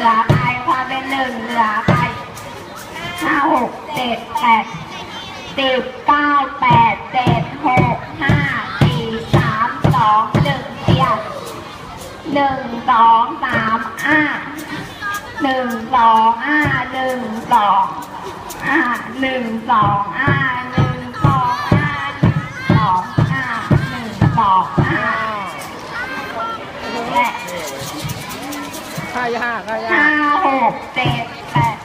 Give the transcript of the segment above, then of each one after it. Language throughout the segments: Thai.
หลือไปความเป็นหนึ่งเหลือไปห้าหกเจ็ดแปดสิบเก้าแปดเจ็ดหกห้าสี่สามสองหนึ่งเดียวหนึ่งสองสามอ้าหนึ่งสองอ้าหนึ่งสองอ้าหนึ่งสองอ้าหนึ่งสองอ้าหนึ่งสองอ้าหนึ่งสองอ้า ค่ายากค่ายาห้าหกเจ็ดแปด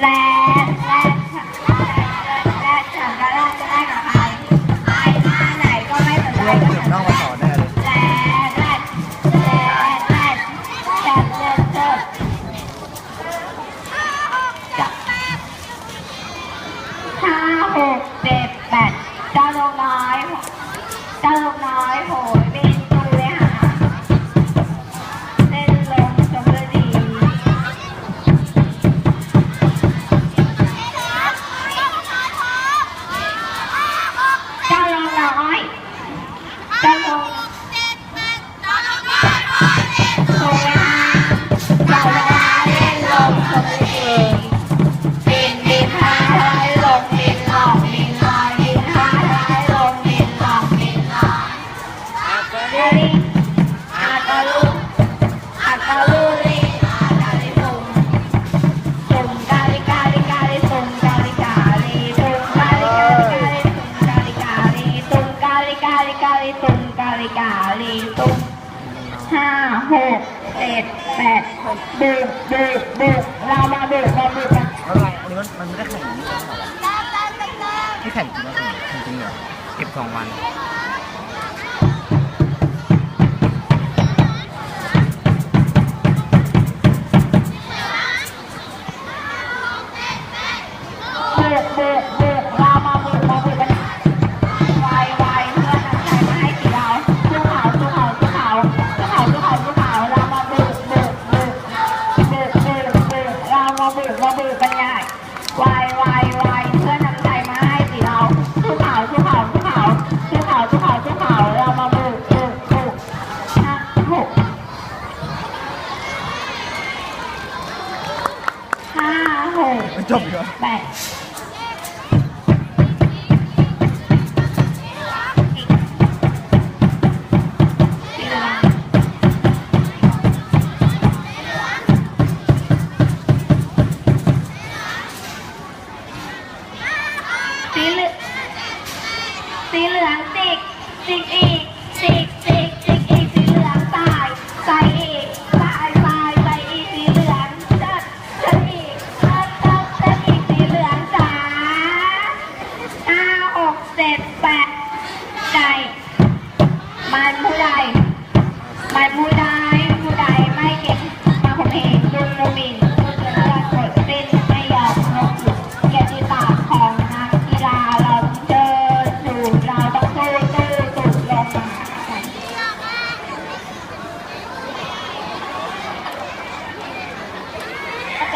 และและและฉันก็ได้จะได้กับใครใครหน้าไหนก็ไม่สนใจก็ฉัน ห้าหกเจ็ดแปดบุกบุกบุกเามาบลกมาบุกกันอะไรอันนี้มันมันไม่ได้แข่งานี่แข่งจริงเหรอเก็บสองวัน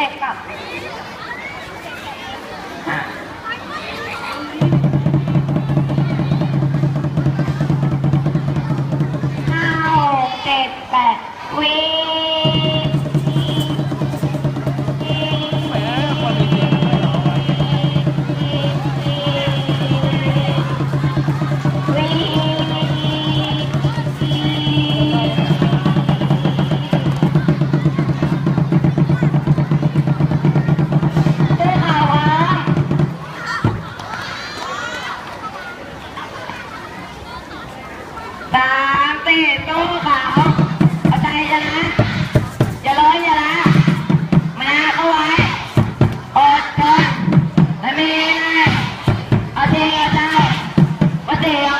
ต็ปแบบ there.